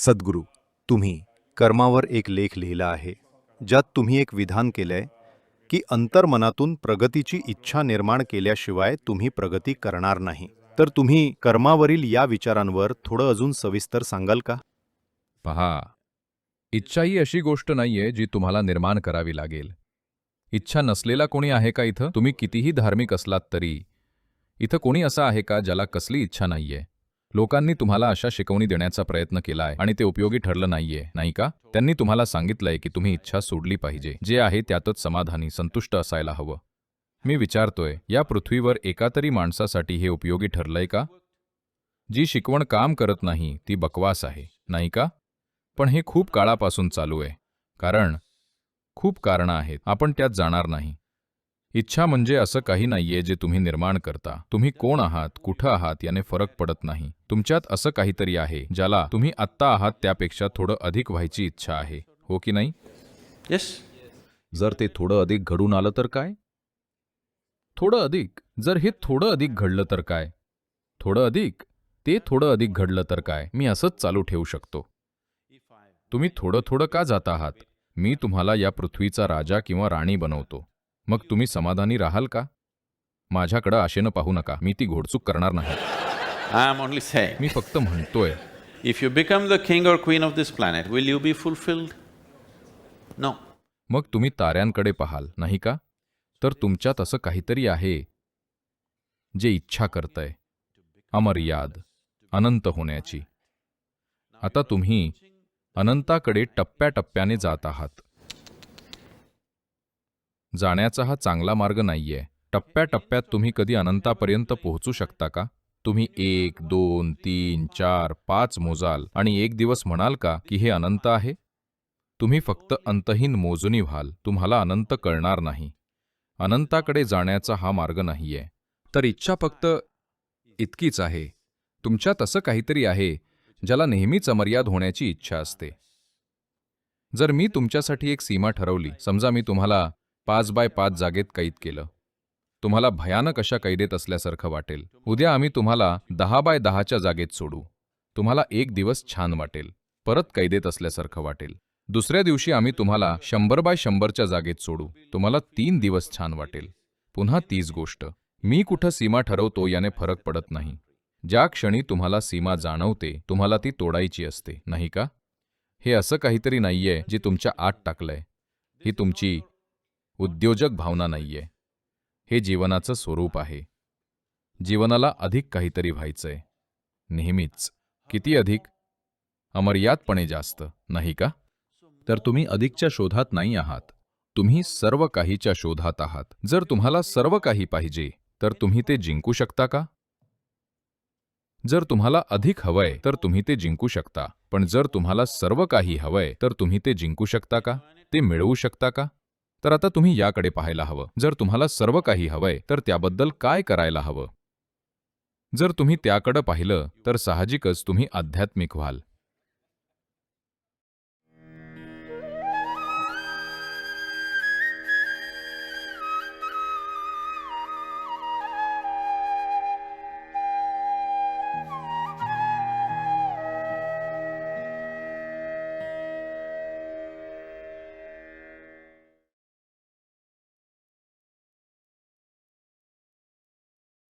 सद्गुरू तुम्ही कर्मावर एक लेख लिहिला आहे ज्यात तुम्ही एक विधान केलंय की अंतर्मनातून प्रगतीची इच्छा निर्माण केल्याशिवाय तुम्ही प्रगती करणार नाही. तर तुम्ही कर्मावरील या विचारांवर थोडं अजून सविस्तर सांगाल का? पहा इच्छा ही अशी गोष्ट नाहीये जी तुम्हाला निर्माण करावी लागेल. इच्छा नसलेला कोणी आहे का इथं? तुम्ही कितीही धार्मिक असलात तरी. इथं कोणी असा आहे का ज्याला कसली इच्छा नाहीये? लोकांनी तुम्हाला अशा शिकवणी देण्याचा प्रयत्न केलाय आणि ते उपयोगी ठरलं नाहीये नाही का? त्यांनी तुम्हाला सांगितलंय की तुम्ही इच्छा सोडली पाहिजे. जे आहे त्यातच समाधानी संतुष्ट असायला हवं. मी विचारतोय या पृथ्वीवर एका तरी माणसासाठी हे उपयोगी ठरलंय का? जी शिकवण काम करत नाही ती बकवास आहे नाही का? पण हे खूप काळापासून चालू आहे. कारण खूप कारणं आहेत. आपण त्यात जाणार नाही. इच्छा म्हणजे असं काही नाहीये जे तुम्ही निर्माण करता. तुम्ही कोण आहात कुठं आहात याने फरक पडत नाही. तुमच्यात असं काहीतरी आहे ज्याला तुम्ही आत्ता आहात त्यापेक्षा थोडं अधिक व्हायची इच्छा आहे. हो की नाही? Yes? जर ते थोडं अधिक घडून आलं तर काय? थोडं अधिक. जर हे थोडं अधिक घडलं तर काय? थोडं अधिक. ते थोडं अधिक घडलं तर काय? मी असंच चालू ठेवू शकतो. तुम्ही थोडं थोडं का जात आहात? मी तुम्हाला या पृथ्वीचा राजा किंवा राणी बनवतो. मग तुम्ही समाधानी राहाल का? माझ्याकडं आशेनं पाहू नका मी ती घोडचूक करणार नाही. I am only saying, मी फक्त म्हणतोय. If you become the king or queen of this planet, will you be fulfilled? No. मग तुम्ही ताऱ्यांकडे पाहाल नाही का? तर तुमच्यात असं काहीतरी आहे जे इच्छा करतंय. अमर्याद अनंत होण्याची. आता तुम्ही अनंताकडे टप्प्याटप्प्याने जात आहात. जाण्याचा हा चांगला मार्ग नाहीये. टप्प्याटप्प्यात तुम्ही कधी अनंतापर्यंत पोहोचू शकता का? तुम्ही एक दोन तीन चार पाच मोजाल आणि एक दिवस म्हणाल का की हे अनंत आहे? तुम्ही फक्त अंतहीन मोजणी व्हाल. तुम्हाला अनंत कळणार नाही. अनंताकडे जाण्याचा हा मार्ग नाहीये. तर इच्छा फक्त इतकीच आहे. तुमच्यात असं काहीतरी आहे ज्याला नेहमीच अमर्याद होण्याची इच्छा असते. जर मी तुमच्यासाठी एक सीमा ठरवली समजा मी तुम्हाला पाच बाय पाच जागेत कैद केलं. तुम्हाला भयानक अशा कैदेत असल्यासारखं वाटेल. उद्या आम्ही तुम्हाला दहा बाय दहाच्या जागेत सोडू. तुम्हाला एक दिवस छान वाटेल. परत कैदेत असल्यासारखं वाटेल. दुसऱ्या दिवशी आम्ही तुम्हाला शंभर बाय शंभरच्या जागेत सोडू. तुम्हाला तीन दिवस छान वाटेल. पुन्हा तीच गोष्ट. मी कुठं सीमा ठरवतो याने फरक पडत नाही. ज्या क्षणी तुम्हाला सीमा जाणवते तुम्हाला ती तोडायची असते नाही का? हे असं काहीतरी नाहीये जे तुमच्या आत टाकलंय. ही तुमची उद्योजक भावना नाहीये. हे जीवनाचं स्वरूप आहे. जीवनाला अधिक काहीतरी व्हायचंय. नेहमीच. किती अधिक? अमर्यादपणे जास्त नाही का? तर तुम्ही अधिकच्या शोधात नाही आहात. तुम्ही सर्व काहीच्या शोधात आहात. जर तुम्हाला सर्व काही पाहिजे तर तुम्ही ते जिंकू शकता का? जर तुम्हाला अधिक हवंय तर तुम्ही ते जिंकू शकता. पण जर तुम्हाला सर्व काही हवंय तर तुम्ही ते जिंकू शकता का? ते मिळवू शकता का? तर आता तुम्ही याकडे पाहायला हवं. जर तुम्हाला सर्व काही हवंय तर त्याबद्दल काय करायला हवं? जर तुम्ही त्याकडं पाहिलं तर साहजिकच तुम्ही आध्यात्मिक व्हाल.